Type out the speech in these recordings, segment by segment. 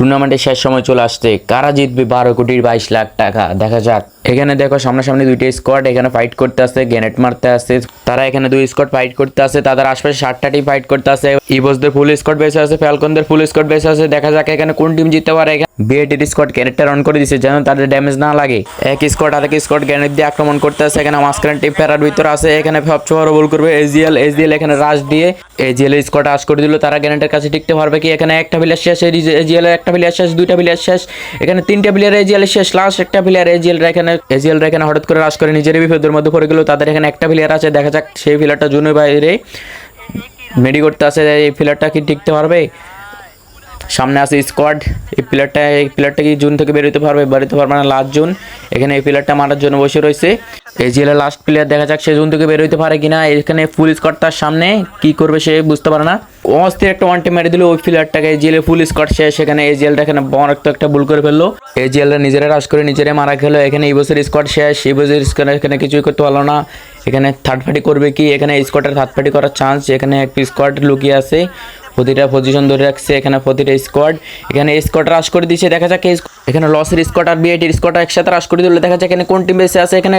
টুর্নামেন্টের শেষ সময় চলে আসতে কারা জিতবে বারো কোটির বাইশ লাখ টাকা? দেখা যাক। এখানে দেখো সামনাসামনি দুইটা স্কোয়াড এখানে ফাইট করতে আসছে গ্যানেট মারতে আসছে তারা এখানে দুই স্কোয়াড ফাইট করতে আসে তাদের আশপাশে ষাটটা টিম ফাইট করতে আসে ইবোসদের ফুল স্কোয়াড বেসে আছে ফ্যালকনদের ফুল স্কোয়াড বেসে আছে, দেখা যাক এখানে কোন টিম জিততে পারে বিএটির স্কোয়াড গ্যানেটটা রান করে দিছে, যেন তাদের ড্যামেজ না লাগে। এক স্কোয়াড আরেক স্কোয়াড গ্যানেট দিয়ে আক্রমণ করতে আসে এখানে মাঝখানে টিম ফেরার ভিতরে আছে, এখানে সবচেয়ে বড় বল করবে এজিএল এজিএল এখানে রাশ দিয়ে এজিএল স্কোয়াড রাশ করে দিল, তারা গ্যানেটের কাছে টিকতে পারবে কি? এখানে একটা প্লেয়ার শেষ এজিএল একটা প্লেয়ার শেষ, দুইটা প্লেয়ার শেষ, এখানে তিনটা প্লেয়ার এজিএল শেষ লাস্ট একটা প্লেয়ার এজিএল এখানে এজিএল এখানে হঠাৎ করে রাশ করে নিজেরই বিপদের মধ্যে পড়ে গেল। তাদের এখানে একটা প্লেয়ার আছে, দেখা যাক সেই প্লেয়ারটা জুনের বাইরে মেডি করতে আসে, এই প্লেয়ারটা কি টিকতে পারবে? সামনে আছে স্কোয়াড এই প্লেয়ারটা এই প্লেয়ারটা কি জুন থেকে বেরোতে পারবে? বেরোতে পারবে না লাস্ট জুন। এখানে এই প্লেয়ারটা মারার জন্য বসে রয়েছে। এই জিএলের লাস্ট প্লেয়ার দেখা যাক সে জুন থেকে বেরোতে পারে কিনা। এখানে ফুল স্কট তার সামনে। কি করবে সে বুঝতে পারে না। অস্থির একটা ওয়ান মেরে দিল ওই প্লেয়ারটাকে জিএলের ফুল স্কট সে, সেখানে এই জিএলটা এখানে বড় একটা ভুল করে ফেলল। এই জিএলটা নিজেরা রাশ করে নিজেরা মারা খেলো। এখানে এই বছর স্কট শেষ। এই বছর স্কট এখানে কিছুই করতে পারল না। এখানে থার্ড পার্টি করবে কি? এখানে স্কোয়াডের থার্ড পার্টি করার চান্স এখানে এক স্কোয়াড লুকিয়ে আছে। প্রতিটা পজিশন ধরে রাখছে, এখানে প্রতিটা স্কোয়াড এখানে স্কোয়াড রাশ করে দিচ্ছে দেখা যাক এখানে লসের স্কোয়াড আর বিআইটির স্কোয়াড একসাথে রাশ করে দিলে দেখা যাক এখানে কোন টিম বেসে আছে, এখানে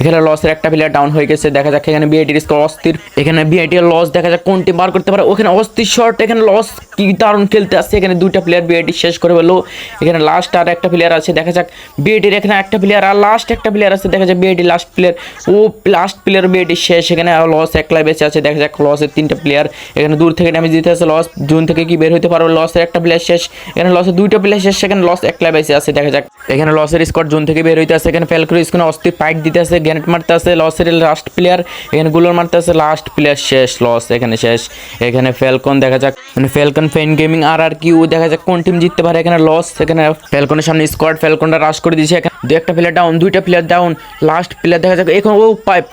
এখানে লসের একটা প্লেয়ার ডাউন হয়ে গেছে। দেখা যাক এখানে বিআইটির স্কোয়াড অস্থির। এখানে বিআইটির লস দেখা যাক কোন টিম বার করতে পারে। ওখানে অস্থির শর্ট এখানে লস কি দারুণ খেলতে আসছে। এখানে দুইটা প্লেয়ার বিআইটি শেষ করে বলল এখানে লাস্ট আর একটা প্লেয়ার আছে। দেখা যাক বিআইটির এখানে একটা প্লেয়ার আর লাস্ট একটা প্লেয়ার আছে। দেখা যাক বিআইটি লাস্ট প্লেয়ার ও লাস্ট প্লেয়ার বিআইটি শেষ। এখানে লস একলাই বেঁচে আছে। দেখা যাক লসের তিনটা প্লেয়ার এখানে দূর থেকে ড্যামেজ দিতে আছে। লস জুন থেকে কি বের হতে পারবে? লসের একটা প্লেয়ার শেষ। এখানে লসের দুইটা প্লেয়ার শেষ। সেখানে লস একলাই বেঁচে আছে। দেখা যাক। এখানে লসের স্কোয়াড জুন থেকে বের হইতে আছে। এখানে ফেলক্রো স্কোনে অস্থির ফাইট দিতে আছে। গ্যানেট মারতে আছে লসের লাস্ট প্লেয়ার এখানে গুলোর মারতে আছে লাস্ট প্লেয়ার শেষ লস এখানে শেষ। এখানে ফেলকন দেখা যাক মানে ফেলকন ফেন গেমিং আর আর কিউ দেখা যাক কোন টিম জিততে পারে এখানে লস এখানে ফেলকনের সামনে স্কোয়াড ফেলকনটা রাশ করে দিয়েছে, এখানে দু একটা প্লেয়ার ডাউন দুইটা প্লেয়ার ডাউন লাস্ট প্লেয়ার দেখা যাক, এখন ও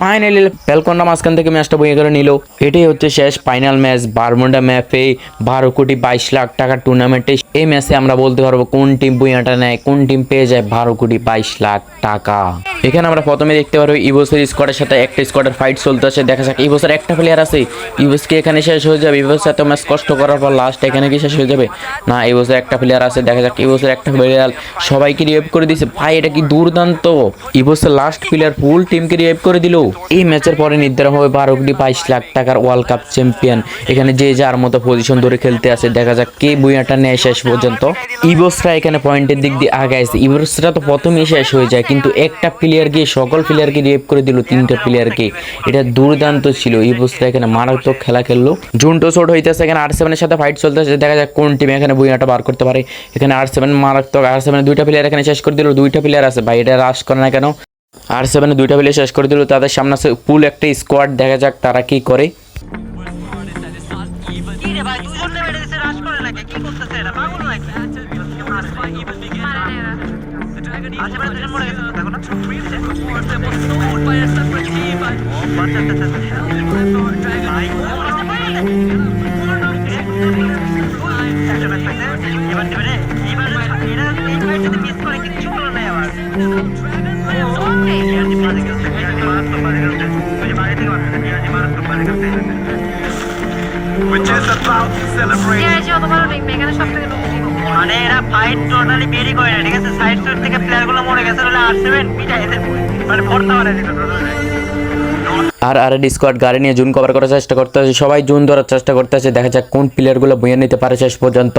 ফাইনালি ফেলকনটা মাঝখান থেকে ম্যাচটা বইয়ে করে নিল। এটাই হচ্ছে শেষ ফাইনাল ম্যাচ বারমুন্ডা ম্যাপে বারো কোটি বাইশ লাখ টাকার টুর্নামেন্টে এই ম্যাচে আমরা বলতে পারব কোন টিম বইয়াটা নেয়, কোন টিম পেয়ে যায় বারো কোটি বাইশ লাখ টাকা। এখানে আমরা প্রথমে দেখতে পারব ইবোসের স্কোয়াডের সাথে একটা স্কোয়াডের ফাইট চলতে আছে। দেখা যাক ইবোসের একটা প্লেয়ার আছে ইবোসকে এখানে শেষ হয়ে যাবে। ইবোসের এত ম্যাচ কষ্ট করার পর লাস্ট এখানে কি শেষ হয়ে যাবে? না ইবোসের একটা প্লেয়ার আছে, দেখা যাক ইবোসের একটা প্লেয়ার সবাইকে রিয়েভ করে দিছে। ভাই, এটা কি দুর্দান্ত! ইবোসের লাস্ট প্লেয়ার ফুল টিমকে রিয়েভ করে দিল। এই ম্যাচের পরে নির্ধারণ হবে বারো কোটি বাইশ লাখ টাকার ওয়ার্ল্ড কাপ চ্যাম্পিয়ন এখানে যে যার মতো পজিশন ধরে খেলতে আছে, দেখা যাক কে বুয়াটা নেয় শেষ পর্যন্ত। ইবোসরা এখানে পয়েন্টের দিক দিয়ে আগে আছে। ইবোসরা তো প্রথমেই শেষ হয়ে যায়, কিন্তু একটা প্লেয়ার গিয়ে সকল প্লেয়ারকে রেপ করে দিল তিনটা প্লেয়ারকে এটা দুর্দান্ত ছিল। ইবোসরা এখানে মারাত্মক খেলা খেললো। জুনটো শোট হইতেছে। এখানে আর সেভেনের সাথে ফাইট চলতেছে। দেখা যাক কোন টিম এখানে বুইনাটা বার করতে পারে। এখানে আর সেভেন মারাত্মক। আর সেভেনের দুইটা প্লেয়ার এখানে শেষ করে দিল। দুইটা প্লেয়ার আছে। ভাই, এটা রাশ করে না কেন? আর সেভেনে দুইটা প্লেয়ার শেষ করে দিল। তাদের সামনে আছে পুল একটা স্কোয়াড দেখা যাক তারা কি করে। গেছে দেখো না আচ্ছা, আচ্ছা, আচ্ছা, আচ্ছা। ভাই, একটা match পাইছে। এবার দেবে রে। এবার এরা এই match মানে এরা ফাইট টোটালি বেরি করে না ঠিক আছে? সাইড সাইড থেকে প্লেয়ারগুলো মরে গেছে বলে আর সেভেন পিটা এসে মানে ভর্তা দিল আর আর স্কোয়াড গাড়ি নিয়ে জুন কভার করার চেষ্টা করতে আছে সবাই জুন ধরার চেষ্টা করতে আছে দেখা যাক কোন প্লেয়ারগুলো বইয়ে নিতে পারে শেষ পর্যন্ত।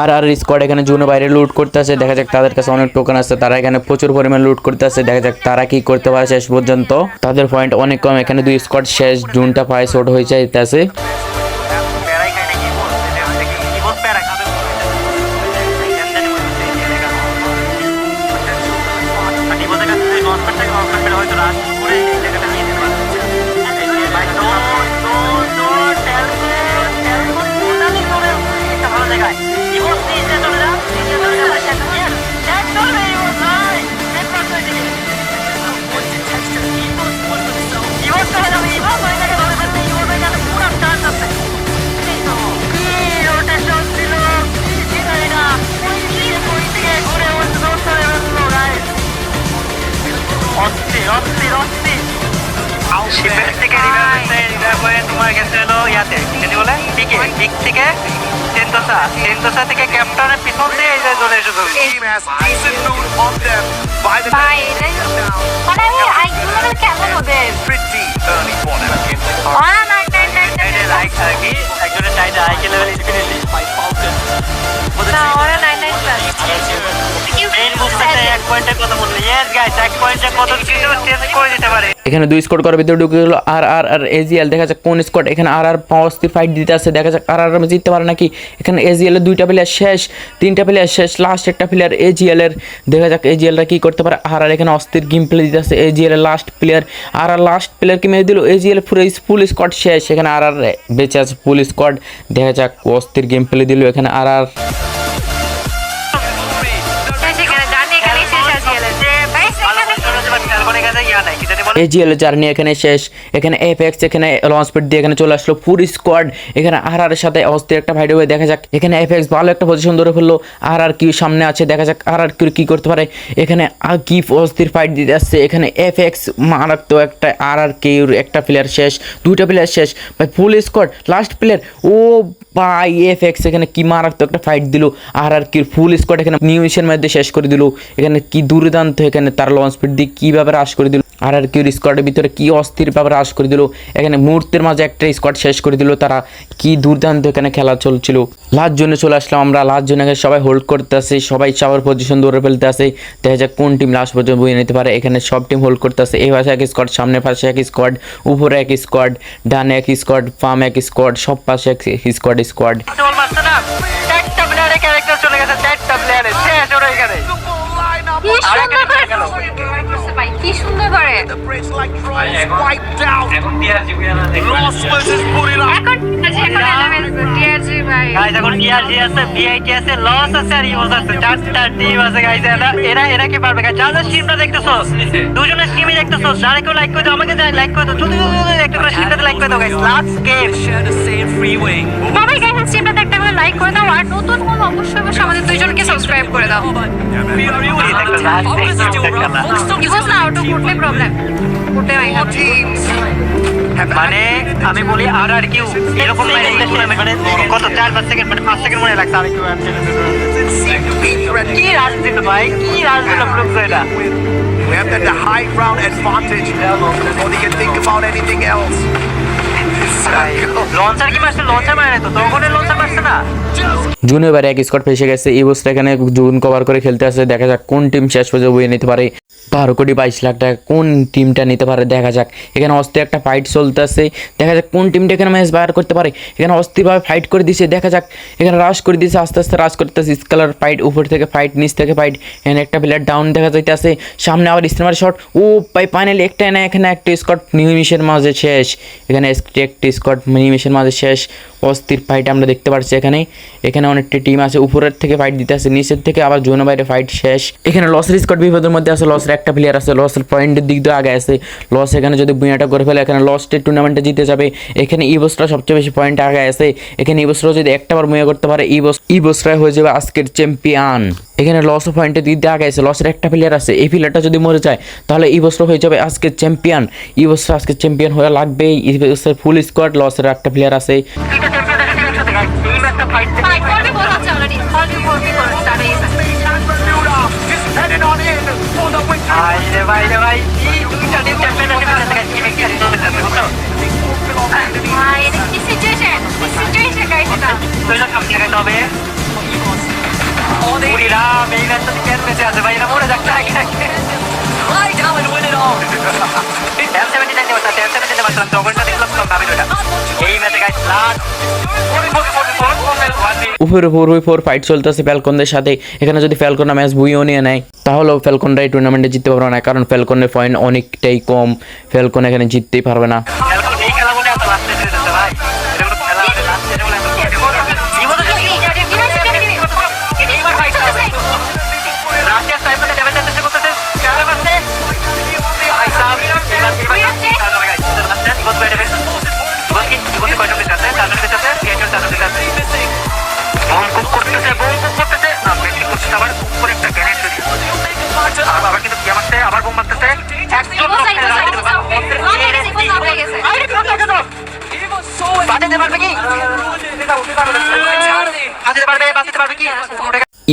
আর আর স্কোয়াড এখানে জুনো বাইরে লুট করতে আসে দেখা যাক তাদের কাছে অনেক টোকেন আছে। তারা এখানে প্রচুর পরিমাণ লুট করতে আসে দেখা যাক তারা কি করতে পারে শেষ পর্যন্ত। তাদের পয়েন্ট অনেক কম। এখানে দুই স্কোয়াড শেষ। জুনটা পায়ে শর্ট হয়ে যাইতেছে দিকে দিক থেকে সেন্তোসা সেন্তোসা থেকে ক্যাপ্টনের পিছন দিয়ে এই যে চলে এসে ধরবে ভাই এটাই মানে আইগুলো কেমন ওদের এখানে দুই স্কোয়াড করার ভিতরে ঢুকে গেল আর আর আর এজিএল দেখা যাক কোন স্কোয়াড এখানে আর আর পাঁচটি ফাইট দিতে আসছে দেখা যাক আর আর জিততে পারে নাকি। এখানে এজিএল এর দুইটা প্লেয়ার শেষ, তিনটা প্লেয়ার শেষ লাস্ট একটা প্লেয়ার এজিএল এর। দেখা যাক এজিএলটা কি করতে পারে। আর আর এখানে অস্থির গেম প্লে দিতে আসছে এজিএল এর লাস্ট প্লেয়ার আর আর লাস্ট প্লেয়ারকে মেরে দিল এজিএল পুরো ফুল স্কোয়াড শেষ। এখানে আর আর বেঁচে আছে ফুল স্কোয়াড দেখা যাক অস্থির গেম প্লে দিল এখানে। আর আর এজিএল জার্নি এখানে শেষ। এখানে এফএক্স এখানে লঞ্চ প্যাড দিয়ে এখানে চলে আসলো ফুল স্কোয়াড এখানে আর আর সাথে অস্থির একটা ফাইট হবে দেখা যাক। এখানে এফএক্স ভালো একটা পজিশন ধরে ফেলল। আর আর কি সামনে আছে, দেখা যাক আর আর কি কি করতে পারে। এখানে আর কি অস্থির ফাইট দিতে আসছে। এখানে এফএক্স মারাত্মক একটা আর আর কিউর একটা প্লেয়ার শেষ। দুইটা প্লেয়ার শেষ। ভাই ফুল স্কোয়াড লাস্ট প্লেয়ার ও ভাই এফএক্স এখানে কি মারাত্মক একটা ফাইট দিল। আর আর কির ফুল স্কোয়াড এখানে নিউ নিউমিশন মধ্যে শেষ করে দিল। এখানে কি দুর্দান্ত এখানে তার লঞ্চ স্পিড দিয়ে কীভাবে রাশ করে দিল। আর আর কিউর স্কোয়াডের ভিতরে কি অস্থিরভাবে রাশ করে দিল? এখানে মুহূর্তের মাঝে একটা স্কোয়াড শেষ করে দিল। তারা কি দুর্দান্ত এখানে খেলা চলছিল? লাস্ট জন্য চলে আসলাম আমরা। লাস্ট এখানে সবাই হোল্ড করতে আসে সবাই সবার পজিশন ধরে ফেলতে আসে। দেখা যাক কোন টিম লাস্ট পর্যন্ত বয়ে নিতে পারে। এখানে সব টিম হোল্ড করতে আসে। এই পাশে এক স্কোয়াড সামনে পাশে এক স্কোয়াড উপরে এক স্কোয়াড ডানে এক স্কোয়াড ফার্ম এক স্কোয়াড সব পাশে এক স্কোয়াড স্কোয়াড চলে গেছে চারটা প্লেয়ারের শেষ ওরা এখানে কি সুন্দর করে. এখন টিআরজি. এখন টিআরজি আছে ভিআইটি আছে লস আছে আর ইউজ আছে। চারটা টিম আছে এরা এরা কি পারবে যারা স্ট্রিমটা দেখতেছো দুজনের স্ট্রিমই দেখতেছো যারা কেউ লাইক করে দাও আমাকে লাইক করে দাও একটা করে স্ট্রিমটাতে লাইক করে দাও গাইস লাস্ট গেম সবাই গাইস স্ট্রিমটা দেখতে লাইক করে দাও আর নতুন হলে অবশ্যই অবশ্যই আমাদের দুইজনকে সাবস্ক্রাইব করে দাও। প্রবলেম মানে আমি বলি আর আর কিউ এরকম মানে কত চার পাঁচ সেকেন্ড মানে পাঁচ সেকেন্ড মনে লাগছে আর কিউ. কি রাজ দিল ভাই কি রাজ দিল ব্লুকস এটা? We have that the high ground advantage. Before they can think about anything else. Launcher কি মারছে? লঞ্চার মারে তো? তখনের লঞ্চার মারছে না? জুন এবার এক স্কট ফেসে গেছে। এই বছর এখানে জুন কভার করে খেলতে আসে। দেখা যাক কোন টিম শেষ পর্যন্ত বইয়ে নিতে পারে। বারো কোটি বাইশ লাখ টাকা। কোন টিমটা নিতে পারে? দেখা যাক। এখানে অস্থির একটা ফাইট চলতেছে। দেখা যাক কোন টিমটা এখানে ম্যাচ বাইর করতে পারে। এখানে অস্থিরভাবে ফাইট করে দিছে। দেখা যাক। এখানে রাশ করে দিছে। আস্তে আস্তে রাশ করতেছে। স্কালার ফাইট উপর থেকে ফাইট নিচ থেকে ফাইট এখানে একটা প্লেয়ার ডাউন দেখা যাইতেছে। সামনে আবার স্টিমার শট ও পাই ফাইনালি একটা না, এখানে একটা স্কট নিমিশের মাঝে শেষ। এখানে একটা স্কট নিমিশের মাঝে শেষ। অস্থির ফাইট আমরা দেখতে পাচ্ছি এখানে। এখানে অনেকটা টিম আছে। উপরের থেকে ফাইট দিতে আছে নিচের থেকে আবার জোনো বাইরে ফাইট শেষ। এখানে লসের স্কট বিপদের মধ্যে আছে। লসের একটা প্লেয়ার আছে লসের পয়েন্টের দিক দিয়ে আগে আছে। লস এখানে যদি বুয়াটা করে ফেলে, এখানে লসটের টুর্নামেন্টে জিতে যাবে। এখানে ই ইবোসরা সবচেয়ে বেশি পয়েন্ট আগে আছে। এখানে ইবোসরা যদি একটা বার মুয়া করতে পারে, ইবোস ইবোসরা হয়ে যাবে আজকের চ্যাম্পিয়ন এখানে লস দিক দিয়ে আগে আছে। লসের একটা প্লেয়ার আছে, এই প্লেয়ারটা যদি মরে যায়, তাহলে ই ইবোসরা হয়ে যাবে আজকের চ্যাম্পিয়ন ইবোসরা আজকে চ্যাম্পিয়ন হয়ে লাগবে ইবোসের ফুল স্কোয়াড লসের একটা প্লেয়ার আছে। For the victory. ভাই রে ভাই রে ভাই এই দুইটা টিম চ্যাম্পিয়ন আছে গাইস টিম একটা বুঝছ ভাই এটা কি সিচুয়েশন কি সিচুয়েশন গাইস এটা দুইটা কাম লাগাইতে হবে ওরে উপরে ফোর বাই ফোর ফাইট চলতেছে ফ্যালকনদের সাথে। এখানে যদি ফ্যালকনরা ম্যাচ বুইও নিয়ে নেয়, তাহলেও ফ্যালকনরা এই টুর্নামেন্টে জিততে পারবে না, কারণ ফ্যালকনের পয়েন্ট অনেকটাই কম। ফ্যালকন এখানে জিততেই পারবে না।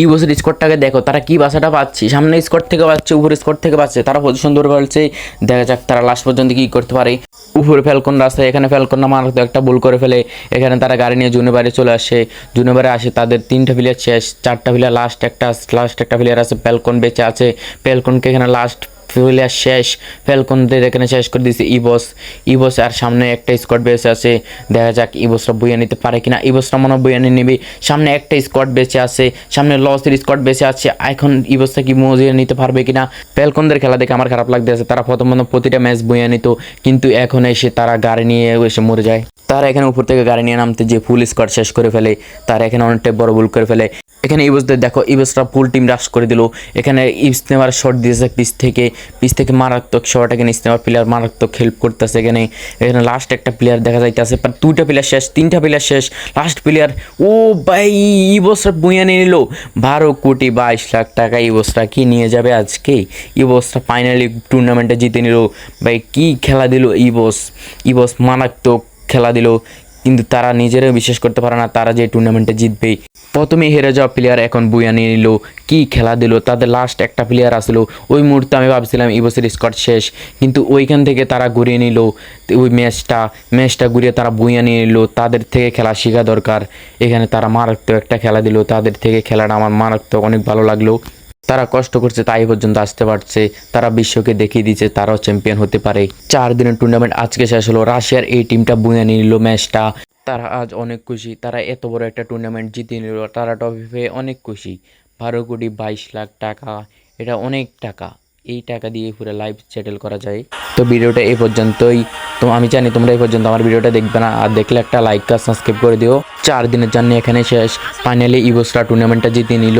ইউএসের স্কোরটাকে দেখো, তারা কি বাসাটা পাচ্ছে? সামনে স্কোর থেকে পাচ্ছে উপর স্কোর থেকে পাচ্ছে, তারা পজিশন ধরে ফেলছে। দেখা যাক তারা লাস্ট পর্যন্ত কি করতে পারে। উপরে ফ্যালকন রাস্তায়, এখানে ফ্যালকন তো একটা ভুল করে ফেলে। এখানে তারা গাড়ি নিয়ে জুনে বাড়ি চলে আসে। জুনে বাড়ি আসে, তাদের তিনটা প্লেয়ার শেষ, চারটা প্লেয়ার লাস্ট একটা লাস্ট একটা প্লেয়ার আছে ফ্যালকন বেঁচে আছে। ফ্যালকনকে এখানে লাস্ট প্লেয়ার শেষ ফ্যালকনদের এখানে শেষ করে দিয়েছে ইবস। ইবস আর সামনে একটা স্কোয়াড বেঁচে আছে। দেখা যাক ইবসরা বইয়ে নিতে পারে কিনা। ইবসরা মনে বইয়ে নিয়ে নেবে। সামনে একটা স্কোয়াড বেঁচে আছে। সামনে লসের স্কোয়াড বেঁচে আছে। এখন ইবসটা কি মজিয়ে নিতে পারবে কিনা? ফ্যালকনদের খেলা দেখে আমার খারাপ লাগতেছে তারা প্রথম প্রথম প্রতিটা ম্যাচ বইয়ে নিত। কিন্তু এখন এসে তারা গাড়ি নিয়ে এসে মরে যায়। তারা এখানে উপর থেকে গাড়ি নিয়ে নামতে যে ফুল স্কোয়াড শেষ করে ফেলে, তারা এখানে অনেকটা বড় ভুল করে ফেলে। এখানে ইবসদের দেখো, ইবসরা ফুল টিম রাশ করে দিল। এখানে ইস্তেমার শট দিয়েছে পিস থেকে। পিস থেকে মারাত্মক শট এখানে ইস্তেমার প্লেয়ার মারাত্মক হেল্প করতেছে এখানে। এখানে লাস্ট একটা প্লেয়ার দেখা যাইতেছে বাট দুইটা প্লেয়ার শেষ, তিনটা প্লেয়ার শেষ। লাস্ট প্লেয়ার ও ভাই, ই ইবসরা বুইয়া নিয়ে নিল। বারো কোটি বাইশ লাখ টাকা ই ইবসরা কি নিয়ে যাবে আজকে? ই ইবসরা ফাইনালি টুর্নামেন্টে জিতে নিল। ভাই, কি খেলা দিল ইবস ইবস মারাত্মক খেলা দিল। কিন্তু তারা নিজেরাও বিশ্বাস করতে পারে না, তারা যে টুর্নামেন্টে জিতবে প্রথমে হেরে যাওয়া প্লেয়ার এখন বুয়া নিয়ে নিল, কি খেলা দিল, তাদের লাস্ট একটা প্লেয়ার আসলো। ওই মুহূর্তে আমি ভাবছিলাম এই বছর স্কট শেষ, কিন্তু ওইখান থেকে তারা ঘুরিয়ে নিল, ওই ম্যাচটা ম্যাচটা ঘুরিয়ে তারা বুয়া নিয়ে নিল, তাদের থেকে খেলা শেখা দরকার। এখানে তারা মারাত্মক একটা খেলা দিল, তাদের থেকে খেলাটা আমার মারাত্মক অনেক ভালো লাগল। তারা কষ্ট করছে, তাই পর্যন্ত আসতে পারছে। তারা বিশ্বকে দেখিয়ে দিচ্ছে তারাও চ্যাম্পিয়ন হতে পারে। চার দিনের টুর্নামেন্ট আজকে শেষ হলো। রাশিয়ার এই টিমটা বুয়ে নিল ম্যাচটা। তারা আজ অনেক খুশি। তারা এত বড় একটা টুর্নামেন্ট জিতে নিল। তারা ট্রফি পেয়ে অনেক খুশি। বারো কোটি বাইশ লাখ টাকা। এটা অনেক টাকা। এই টাকা দিয়ে পুরো লাইফ সেটেল করা যায়। তো ভিডিওটা এই পর্যন্তই। তো আমি জানি তোমরা এই পর্যন্ত আমার ভিডিওটা দেখবে না। আর দেখলে একটা লাইক আর সাবস্ক্রাইব করে দিও। চার দিনের জন্য এখানে শেষ। ফাইনালি ইভোস্টার টুর্নামেন্টটা জিতে নিল।